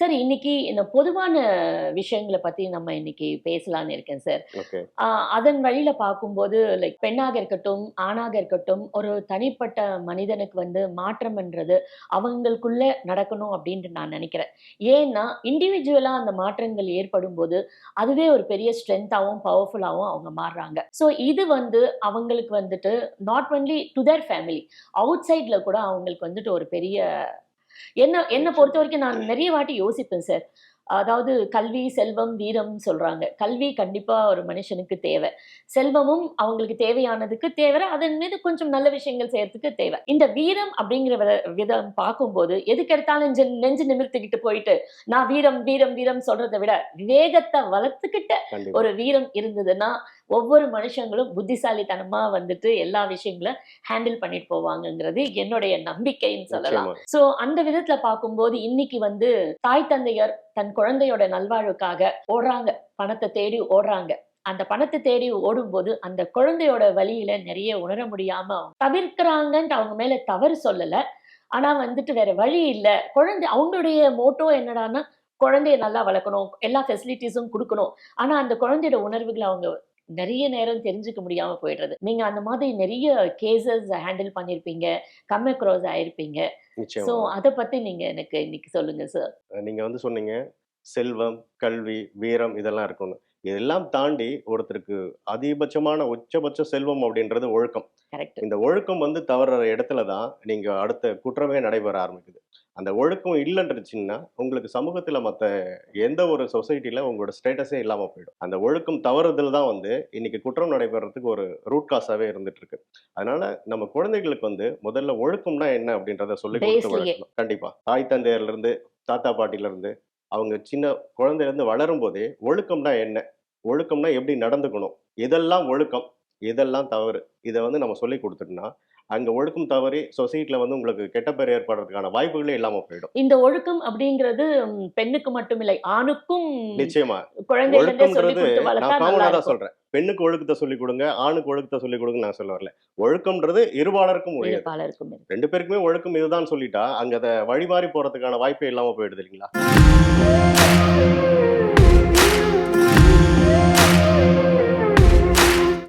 Sir இன்னைக்கு இந்த பொதுவான விஷயங்களை பத்தி நம்ம இன்னைக்கு பேசலாம்னு இருக்கேன் சார். அதன் வழியில பார்க்கும்போது லைக் பெண்ணாக இருக்கட்டும் ஆணாக இருக்கட்டும் ஒரு தனிப்பட்ட மனிதனுக்கு வந்து மாற்றம்ன்றது அவங்களுக்குள்ள நடக்கணும் அப்படின்ட்டு நான் நினைக்கிறேன். ஏன்னா இண்டிவிஜுவலா அந்த மாற்றங்கள் ஏற்படும் போது அதுவே ஒரு பெரிய ஸ்ட்ரென்த்தாகவும் பவர்ஃபுல்லாகவும் அவங்க மாறுறாங்க. ஸோ இது வந்து அவங்களுக்கு வந்துட்டு not only to their family out சைட்ல கூட அவங்களுக்கு வந்துட்டு ஒரு பெரிய என்ன என்னை பொறுத்த வரைக்கும் நான் நிறைய வாட்டி யோசிப்பேன் சார். அதாவது கல்வி செல்வம் வீரம் சொல்றாங்க. கல்வி கண்டிப்பா ஒரு மனுஷனுக்கு தேவை. செல்வமும் அவங்களுக்கு தேவையானதுக்கு தேவை. அதன் மீது கொஞ்சம் நல்ல விஷயங்கள் செய்யறதுக்கு தேவை. இந்த வீரம் அப்படிங்கிற வித- விதம் பார்க்கும்போது எதுக்கு எடுத்தாலும் நெஞ்சு நெஞ்சு நிமிர்த்திக்கிட்டு போயிட்டு நான் வீரம் வீரம் வீரம் சொல்றதை விட விவேகத்தை வளர்த்துக்கிட்ட ஒரு வீரம் இருந்ததுன்னா ஒவ்வொரு மனுஷங்களும் புத்திசாலித்தனமா வந்துட்டு எல்லா விஷயங்களும் ஹேண்டில் பண்ணிட்டு போவாங்கங்கிறது என்னுடைய நம்பிக்கைன்னு சொல்லலாம். சோ அந்த விதத்துல பார்க்கும்போது இன்னைக்கு வந்து தாய் தந்தையர் தன் குழந்தையோட நல்வாழ்வுக்காக ஓடுறாங்க. பணத்தை தேடி ஓடுறாங்க. அந்த பணத்தை தேடி ஓடும்போது அந்த குழந்தையோட வழியில நிறைய உணர முடியாம தவிர்க்கிறாங்கன்ட்டு அவங்க மேல தவறு சொல்லல. ஆனா வந்துட்டு வேற வழி இல்ல. குழந்தை அவங்களுடைய மோட்டோ என்னடான்னா குழந்தைய நல்லா வளர்க்கணும். எல்லா ஃபெசிலிட்டிஸும் கொடுக்கணும். ஆனா அந்த குழந்தையோட உணர்வுகளை அவங்க நிறைய நேரம் தெரிஞ்சுக்க முடியாம போயிடுறது. நீங்க அந்த மாதிரி நிறைய கேசஸ் ஹேண்டில் பண்ணிருப்பீங்க கம் அக்ராஸ் ஆயிருப்பீங்க. சோ நிச்சயமா அத பத்தி நீங்க எனக்கு இன்னைக்கு சொல்லுங்க சார் நீங்க வந்து சொன்னீங்க செல்வம் கல்வி வீரம் இதெல்லாம் இருக்கணும் இதெல்லாம் தாண்டி ஒருத்தருக்கு அதிகபட்சமான உச்சபட்ச செல்வம் அப்படின்றது ஒழுக்கம். இந்த ஒழுக்கம் வந்து தவறுற இடத்துல தான் நீங்க அடுத்த குற்றமே நடைபெற ஆரம்பிக்குது. அந்த ஒழுக்கம் இல்லைன்றச்சுன்னா உங்களுக்கு சமூகத்துல மத்த எந்த ஒரு சொசைட்டில உங்களோட ஸ்டேட்டஸே இல்லாம போயிடும். அந்த ஒழுக்கம் தவறுதல் தான் வந்து இன்னைக்கு குற்றம் நடைபெறதுக்கு ஒரு ரூட் காசாவே இருந்துட்டு இருக்கு அதனால நம்ம குழந்தைகளுக்கு வந்து முதல்ல ஒழுக்கம்னா என்ன அப்படின்றத சொல்லி கொடுத்து Baseலயே. வளர்க்கணும். கண்டிப்பா. தாய் தந்தையர்ல இருந்து தாத்தா பாட்டில இருந்து அவங்க சின்ன குழந்தையில இருந்து வளரும் போதே ஒழுக்கம்னா என்ன? ஒழுக்கம்னா எப்படி நடந்துக்கணும்? இதெல்லாம் ஒழுக்கம். இதெல்லாம் தவறு. இதை வந்து நம்ம சொல்லி கொடுத்துட்டோம்னா அங்க ஒழுக்கம் தவறி சொசைட்டில வந்து உங்களுக்கு கெட்ட பேர் ஏற்படுறதுக்கான வாய்ப்புகளே இல்லாம போயிடும். இந்த ஒழுக்கம் அப்படிங்கிறது பெண்ணுக்கு மட்டும் இல்லை ஆணுக்கும் நிச்சயமா. இருக்கும். சொல்றேன். பெண்ணுக்கு ஒழுக்கத்தை சொல்லி கொடுங்க ஆணுக்கு ஒழுக்கத்தை சொல்லி கொடுங்க நான் சொல்ல வரல. ஒழுக்கம்ன்றது இருபாலருக்கும் இருக்கு. ரெண்டு பேருக்குமே ஒழுக்கம் இதுதான் சொல்லிட்டா அங்க அதை வழிமாறி போறதுக்கான வாய்ப்பே இல்லாம போயிடுது இல்லைங்களா?